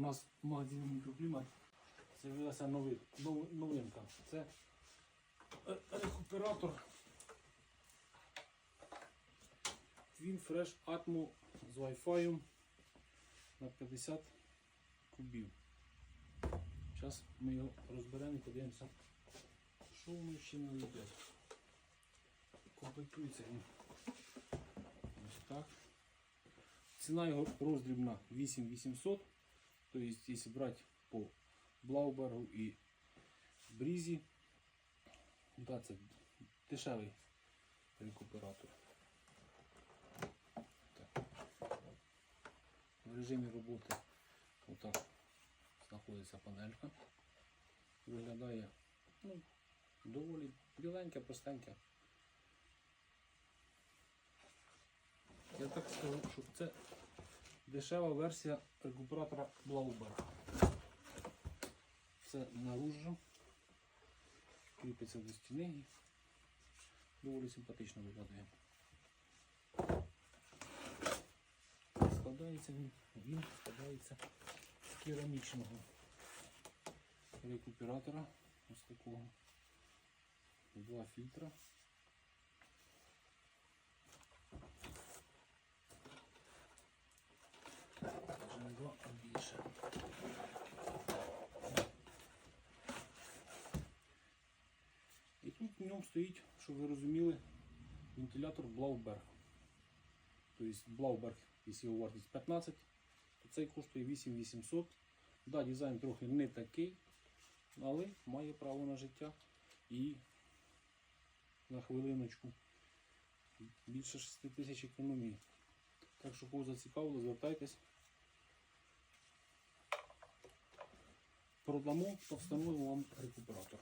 у нас в магазині мікроклімат з'явилася нови, новинка. Це е, рекуператор Twin Fresh Atmo з Wi-Fi на 50 кубів. Зараз ми його розберемо і подивимося, що воно ще не йде. Комплектується він. Ось так. Ціна його роздрібна 8800. Тобто, якщо брати по Блаубергу і Брізі, да, це дешевий рекуператор. Так. В режимі роботи отак знаходиться панелька. Виглядає ну, доволі біленьке, простеньке. Я так скажу, що це дешева версія рекуператора Blauberg. Це наружу. Кріпиться до стіни. Доволі симпатично виглядає. Складається він, він складається з керамічного рекуператора. Ось такого. Два фільтра. Вже не два, а більше. І тут в ньому стоїть, щоб ви розуміли, вентилятор Blauberg. Тобто Blauberg, якщо його вартість 15, то цей коштує 8800. Да, дизайн трохи не такий, але має право на життя і на хвилиночку більше 6 тисяч економії. Так що кого зацікавило, звертайтесь. Продамо та встановимо вам рекуператор.